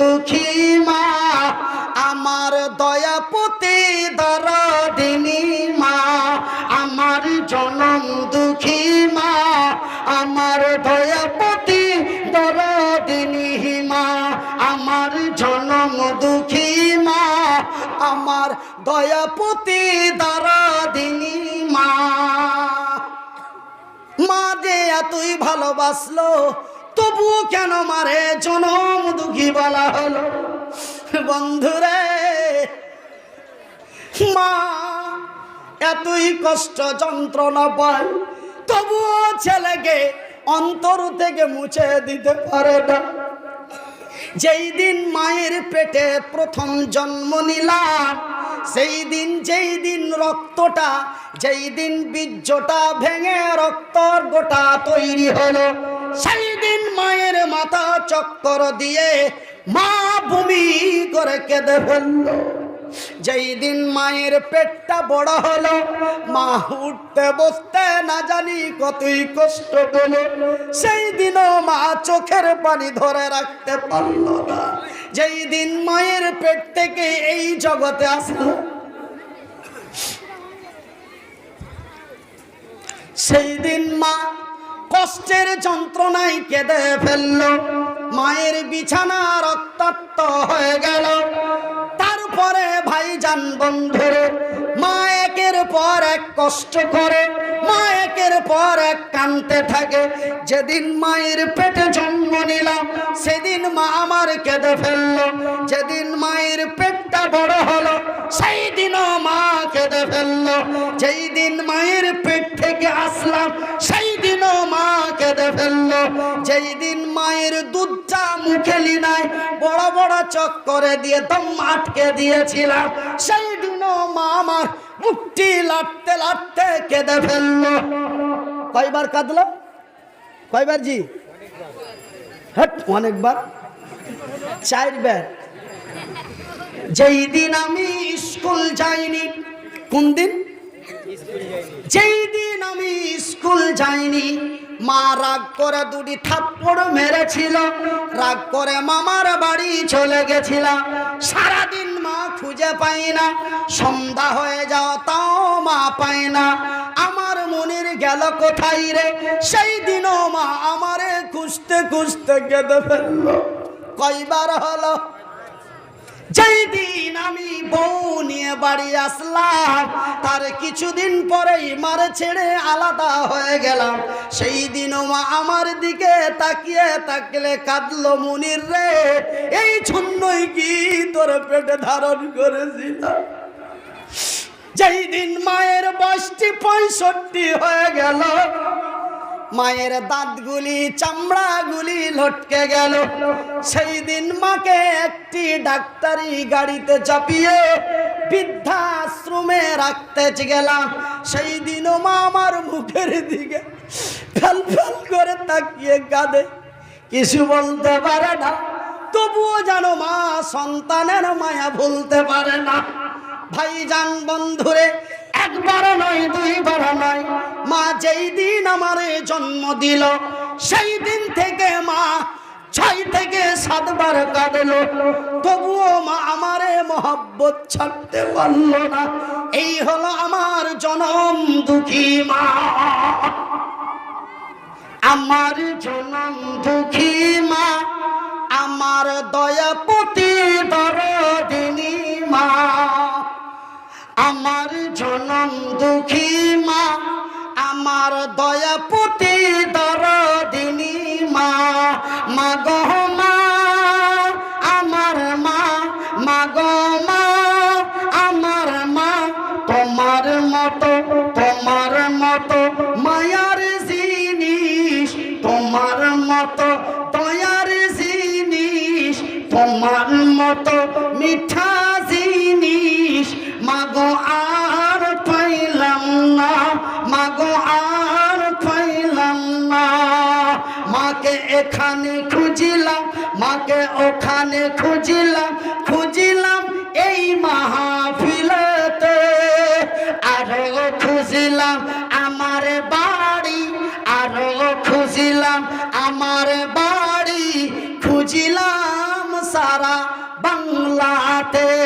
দুঃখী মা, আমার দয়াপতি দরদিনী মা, আমার জনম দুঃখী মা, আমার দয়াপতি দরদিনী মা, আমার জনম দুঃখী মা, আমার দয়াপতি দরদিনী মা। মা যে এতই ভালোবাসলো তবুও কেন মারে? জনম দুঃখী বলা হলো। বন্ধুরে, মা, এতই কষ্ট যন্ত্রণা পায়, তবুও ছেলেকে অন্তর থেকে মুছে দিতে পারে না। যেই দিন মায়ের পেটে প্রথম জন্ম নিলাম সেই দিন, যেই দিন রক্তটা, যেই দিন বীর্যটা ভেঙে রক্তর গোটা তৈরি হলো। সেই দিন মায়ের মাথা চক্কর দিয়ে মা বমি করে কেঁদে ফেলল। যেই দিন মায়ের পেটটা বড় হলো, মা উঠতে বসতে না জানি কতই কষ্ট পেল। সেই দিনও মা চোখের পানি ধরে রাখতে পারল না। যেই দিন মায়ের পেট থেকে এই জগতে আসলো, সেই দিন মা কষ্টের যন্ত্রণায় কেঁদে ফেলল। মায়ের বিছানা রক্তাক্ত হয়ে গেল। তারপরে ভাইজান বন্ধুরে, মা একের পর এক কষ্ট করে, মা একের পর এক কানতে থাকে। যেদিন মায়ের পেটে জন্ম নিলাম, সেদিন মা আমার কেঁদে ফেলল। যেদিন মায়ের পেটটা বড় হলো সেই দিনও মা কেঁদে ফেলল। যেই দিন মায়ের পেট থেকে আসলাম সেই দিনও মা কেঁদে ফেলল। যেই দিন মায়ের দুধটা মুখে লিনাই বড় বড় চক করে দিয়ে দম আটকে দিয়েছিলাম সেই দিনও মা আমার মুখটি লাটতে লাটতে কেঁদে ফেলল। কয়বার কাঁদলো? কয়বার জি? হট অনেকবার। চারবার। যেই দিন আমি স্কুল যাইনি। কোন দিন? যেই দিন আমি স্কুল যাইনি, মা রাগ করে দুটি থাপ্পড় মেরেছিল, রাগ করে মামার বাড়ি চলে গেছিলাম সারাদিন মা খুঁজে পাই না, সন্ধ্যা হয়ে যাও তাও মা পায় না। আমার মনের গেল কোথায় রে? সেই দিনও মা আমারে খুঁজতে খুঁজতে কেঁদে ফেলল। কয়বার হলো? যেই দিন আমি বউ নিয়ে বাড়ি আসলাম, তার কিছুদিন পরেই মারে ছেড়ে আলাদা হয়ে গেলাম। সেই দিনও মা আমার দিকে তাকিয়ে তাকলে কাঁদলো মুনির রে, এই ছন্নই কি তোর পেটে ধারণ করেছিলাম? যেই দিন মায়ের বয়সটি পঁয়ষট্টি হয়ে গেল মায়ের দাঁতগুলি, চামড়াগুলি লটকে গেল। সেই দিন মাকে একটি ডাক্তারি গাড়িতে চাপিয়ে বৃদ্ধাশ্রমে রাখতে গেলাম। সেই দিনও মা আমার মুখের দিকে ফেল ফেল করে তাকিয়ে কাঁদে। কিছু বলতে পারে না, তবুও যেন মা সন্তানের মায়া ভুলতে পারে না। ভাইজান বন্ধুরে একবার নয় দুইবার নয়, মা যেই দিন আমারে জন্ম দিল, সেই দিন থেকে মা ছয় থেকে সাতবার কাঁদলো। তবুও মা আমারে মহব্বত ছাড়তে পারল না। এই হলো আমার জনম দুঃখী মা। আমার জনম দুঃখী মা, আমার দয়াপতি দরদিনী জনম দুঃখী মা আমার দয়াপতি দরদিনী ওখানে খুঁজিলাম খুঁজিলাম এই মাহফিলতে। আরও খুঁজিলাম আমার বাড়ি, আরও খুঁজিলাম আমার বাড়ি। খুঁজিলাম সারা বাংলাতে।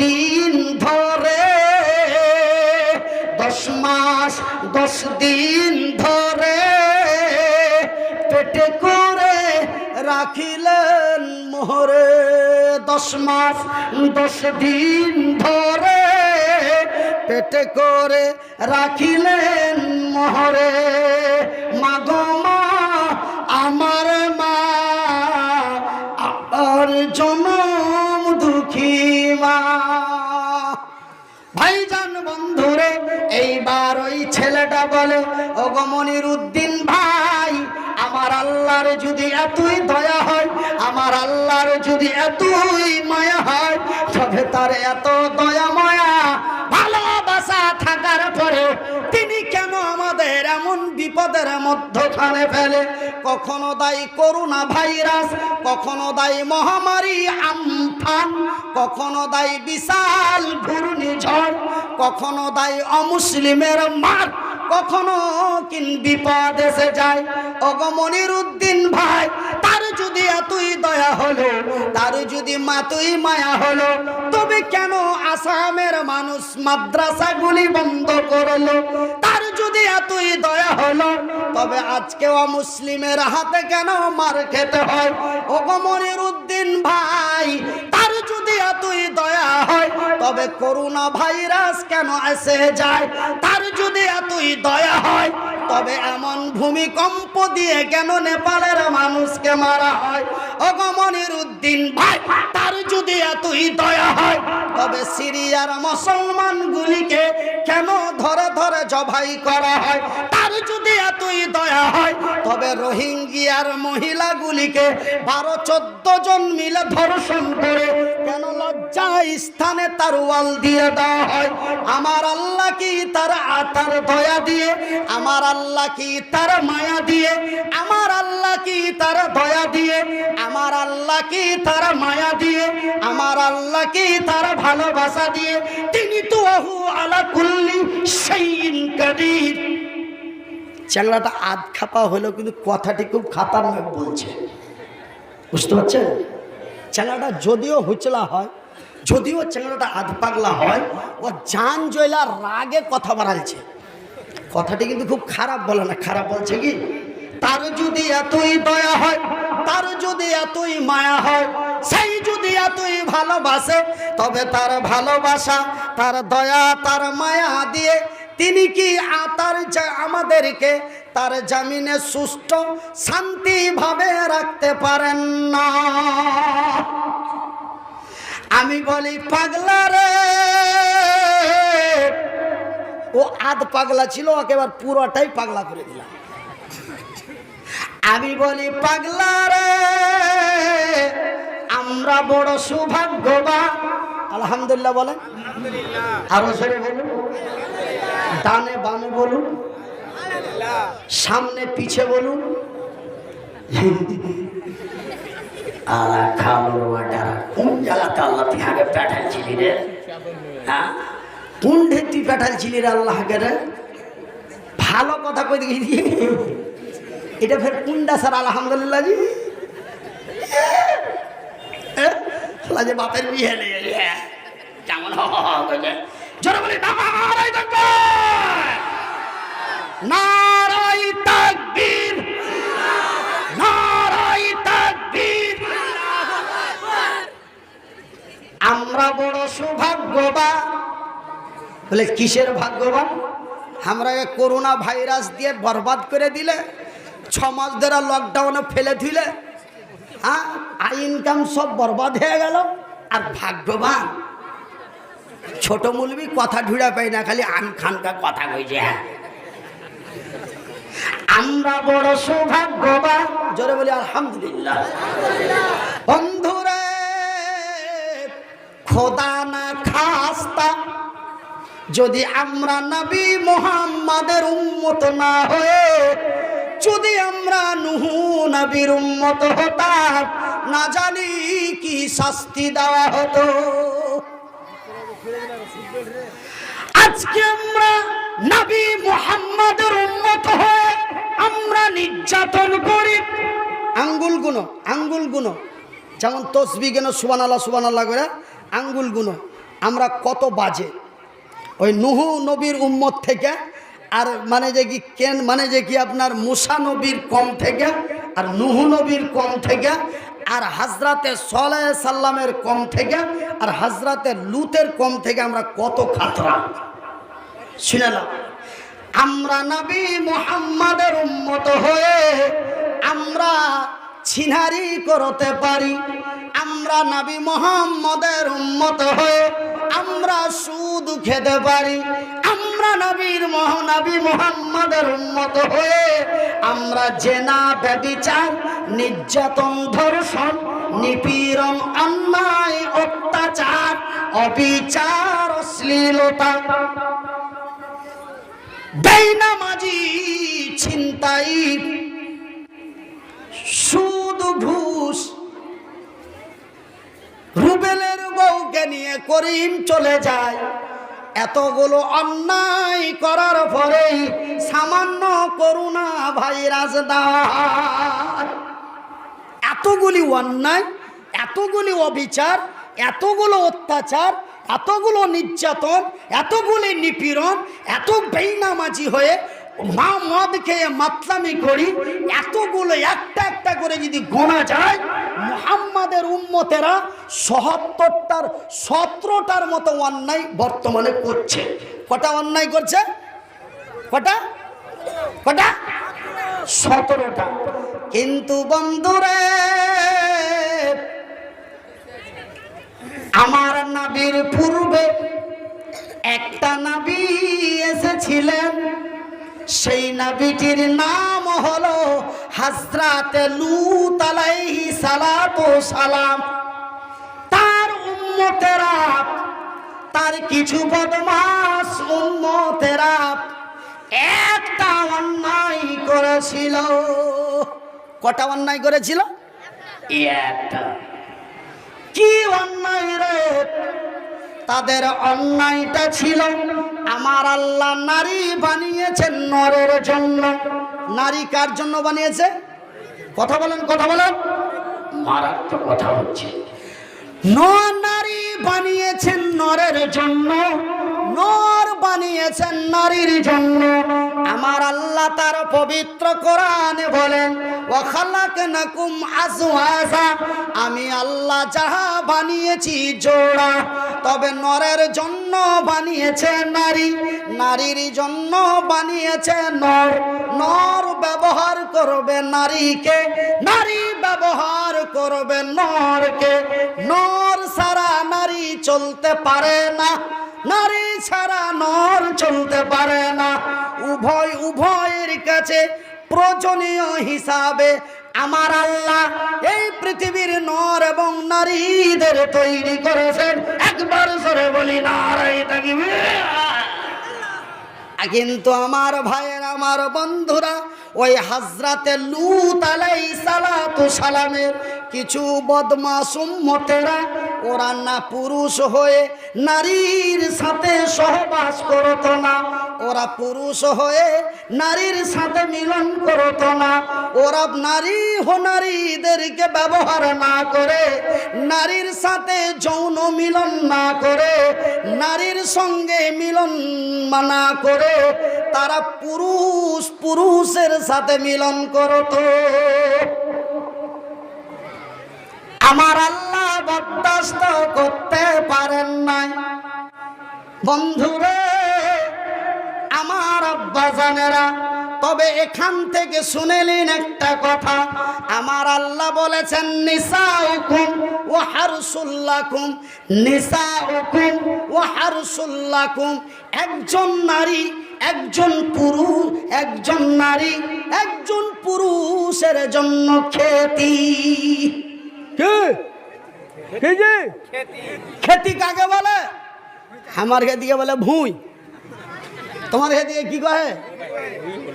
দিন ধরে, দশ মাস দশ দিন ধরে পেটে করে রাখিলেন মোহরে। দশ মাস দশ দিন ধরে পেটে করে রাখিলেন মোহরে। ছেলেটা বলে অগমনির উদ্দিন ভাই, আমার আল্লাহর যদি এতই দয়া হয়, আমার আল্লাহর যদি এতই মায়া হয়, তবে তার এত দয়া মায়া ভালোবাসা থাকার পরে তিনি কেন আমাদের এমন বিপদের মধ্যখানে ফেলে? কখনো দায়ী করোনা ভাইরাস, কখনো দায়ী মহামারী আমফান, কখনো দায়ী বিশাল ঘূর্ণিঝড় কখনো দায়ী অমুসলিমের মার, কখনো কিন বিপদ এসে যায়। অগমনির উদ্দিন ভাই, তার যদি এতই দয়া হলো, তার যদি মাতুই মায়া হলো, তবে কেন আসামের মানুষ মাদ্রাসাগুলি বন্ধ করল? তার যদি এতই দয়া হলো, তবে আজকে মুসলিমের হাতে কেন মার খেতে হয়? ওগমনির উদ্দিন ভাই, তার যদি এতই দয়া তবে করোনা ভাইরাস কেন এসে যায়? তার যদি এতই দয়া হয়, তবে এমন ভূমিকম্প দিয়ে কেন নেপালের মানুষকে মারা হয়? অগমনির উদ্দিন ভাই, তার যদি এতই দয়া হয়, তবে সিরিয়ার মুসলমানগুলিকে কেন ধরে ধরে জবাই করা হয়? তার যদি এতই দয়া হয়, তবে রোহিঙ্গিয়ার মহিলাগুলিকে বারো চোদ্দ জন মিলে ধর্ষণ করে স্থানে তার ওয়াল দিয়ে দেওয়া হয়। আমার আল্লাহ কি তার আতার দয়া দিয়ে, আমার আল্লাহ কি তার মায়া দিয়ে, আমার আল্লাহ কি তার দয়া দিয়ে, আমার আল্লাহ কি তার মায়া দিয়ে, আমার আল্লাহ কি তার ভালোবাসা দিয়ে, তিনি তো আহু আলা কুল্লি সেইন কাদির। আধ খাপা হলেও কিন্তু কথাটি খুব খাতারনাক বলছে। বুঝতে পারছেন? চ্যাংড়াটা যদিও হুচলা হয় যদিও চ্যাংড়াটা আধ পাগলা হয়, ও জান জয়লা রাগে কথা বাড়াইছে কথাটি কিন্তু খুব খারাপ বলে না, খারাপ বলছে কি? তার যদি এতই দয়া হয়, তার যদি এতই মায়া হয়, সেই যদি এতই ভালোবাসে, তবে তার ভালোবাসা, তার দয়া, তার মায়া দিয়ে তিনি কি তার আমাদেরকে তার জামিনে সুস্থ শান্তিভাবে রাখতে পারেন না? আমি বলি পাগলা রে। ও আধ পাগলা ছিল ওকে এবার পুরোটাই পাগলা করে দিলাম। আমি বলি পাগলা রে আমরা বড় সৌভাগ্যবান। আলহামদুলিল্লাহ বলেন। আরও সরে বলুন। ডানে বামে বলুন। সামনে পিছে বলুন। হ্যাঁ? ভালো কথা কই দেখি এটা ফের কোনটা স্যার, আলহামদুলিল্লাহ জি। বাপের বিয়ে বলি নারাই তাকবীর। সৌভাগ্যবান। বলে, কিসের ভাগ্যবান? আমরা করোনা ভাইরাস দিয়ে বরবাদ করে দিলে, ছ মাস ধরে লকডাউনে ফেলে দিলে হ্যাঁ? আই ইনকাম সব বরবাদ হয়ে গেল, আর ভাগ্যবান। ছোট মুলবি কথা ঢুড়া পাই না, খালি আন খানকা কথা কইছে হ্যাঁ। আমরা বড় সৌভাগ্যবান। জোরে বলি, আলহামদুলিল্লাহ। খোদা না খাস্তা। যদি আমরা নবী মোহাম্মদের উম্মত না হয়ে, যদি আমরা নুহু নবীর উম্মত হতাম, না জানি কি শাস্তি দেওয়া হতো। আজকে আমরা নবী মুহাম্মাদের উন্মত হয়ে আমরা নির্যাতন করি। আঙ্গুল গুনো আঙ্গুল গুনো। যেমন তসবি কেন সুবান আল্লাহ সুবান আল্লাহ করে আঙ্গুল গুনো। আমরা কত বাজে। ওই নুহু নবীর উম্মত থেকে আর মানে যে কি কেন মানে যে কি আপনার মুসা নবীর কম থেকে আর নুহু নবীর কম থেকে আর হাজরাতে সলে সাল্লামের কম থেকে আর হাজরাতে লুতের কম থেকে আমরা কত খাতরা। শুনে না আমরা নবী মোহাম্মদের উম্মত হয়ে ছিনারি করতে পারি। আমরা নবী মোহাম্মদের উন্মত হয়ে আমরা সুদ খেতে পারি। আমরা নবীর মহানবী মোহাম্মদের উন্মত হয়ে আমরা জেনা, ব্যবিচার, নির্যাতন, ধর্ষণ, নিপীড়ন, অন্যায়, অত্যাচার, অবিচার, অশ্লীলতা, বেইনামাজি, ছিনতাই করিম চলে যায়। এতগুলো অন্যায় করার পরেই সামান্য করুণা ভাইরাস দায় এতগুলি অন্যায়, এতগুলি অবিচার, এতগুলো অত্যাচার, এতগুলো নির্যাতন, এতগুলি নিপীড়ন, এত বেইনামাজি হয়ে মা মদ খেয়ে মাতলামি করি, এতগুলো একটা একটা করে যদি গোনা যায়, মুহাম্মাদের উম্মতেরা সহাত্তরটার, সতেরোটার মতো অন্যায় বর্তমানে করছে। কটা অন্যায় করছে? কটা? কটা? সতেরোটা। কিন্তু বন্ধুরে, আমার নাবির পূর্বে একটা নাবি এসেছিলেন। সেই নাবিটির নাম হলো হাজরাতে লুত আলাইহি সালাতু সালাম। তার উম্মতেরা, তার কিছু বদমাস উম্মতেরা একটা অন্যায় করেছিল। কটা অন্যায় করেছিল? একটা। কি অন্যায় রে? তাদের অন্যায়টা ছিল। আমার আল্লাহ নারী বানিয়েছেন নরের জন্য। নারী কার জন্য বানিয়েছে? কথা বলেন কথা বলেন। মারাত্মক কথা হচ্ছে। ন নারী বানিয়েছেন নরের জন্য। নর বানিয়েছেন নারীর জন্য। আমার আল্লাহ তার পবিত্র কোরআনে বলেন আমি আল্লাহ যাহা বানিয়েছি জোড়া, তবে নরের জন্য বানিয়েছে নারী, নারীর জন্য বানিয়েছে নর। নর ব্যবহার করবে নারীকে, নারী ব্যবহার করবে নরকে। নর সারা নারী চলতে পারে না। নারী ছাড়া নর চলতে পারে না। উভয়, উভয়ের কাছে প্রয়োজনীয় হিসাবে আমার আল্লাহ এই পৃথিবীর নর এবং নারীদের তৈরি করেছেন। একবার সরে বলি নারাই কিন্তু আমার ভাইয়ের, আমার বন্ধুরা, ওই হাজরাতে লুত আলাই সালাতু সালামের কিছু বদমাস উম্মতেরা ওরা না পুরুষ হয়ে নারীর সাথে সহবাস করতো না। ওরা পুরুষ হয়ে নারীর সাথে মিলন করতো না। ওরা নারী হো নারীদেরকে ব্যবহার না করে, নারীর সাথে যৌন মিলন না করে, নারীর সঙ্গে মিলন মানা করে, তারা পুরুষ পুরুষের সাথে মিলন করতো। আমার আল্লাহ বরদাস্ত করতে পারেন নাই। বন্ধুরে, আমার আব্বা জানেরা, তবে এখান থেকে শুনেলেন একটা কথা। আমার আল্লাহ বলেছেন নিসা হুকুম ও হারসুল্লাকুম নিসা হুকুম ও হারসুল্লাকুম, একজন নারী, একজন পুরুষ, একজন নারী, একজন পুরুষের জন্য খ্যাতি কে? খেতি কাকে বলে? আমার খেতিকে বলে ভুঁই। তোমার খেতিকে কি কহে?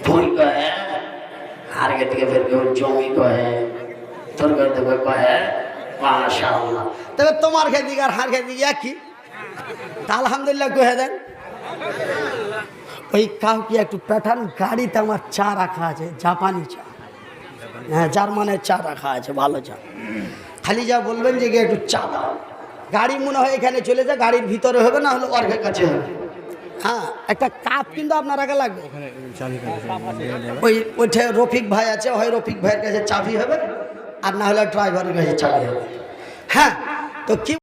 ভুই কহে আর কে ফের কেউ জমি কহে তোর কহে মাশাআল্লাহ। তবে তোমার খেদিকে আর হার খেদিকে একই। তা আলহামদুলিল্লাহ কহে দেন। ওই কাউকে একটু প্যাঠান গাড়িতে আমার চা রাখা আছে জাপানি চা। হ্যাঁ জার্মানের চা রাখা আছে ভালো চা। খালি যা বলবেন যে গিয়ে একটু চা দাও। গাড়ি মনে হয় এখানে চলে যায় গাড়ির ভিতরে হবে না হলে অর্ঘের কাছে হবে। হ্যাঁ একটা কাপ কিন্তু আপনার আগে লাগবে। ওই ওইটা রফিক ভাই আছে হয় রফিক ভাইয়ের কাছে চাবি হবে আর না হলে ড্রাইভারের কাছে চাবি হবে। হ্যাঁ তো কি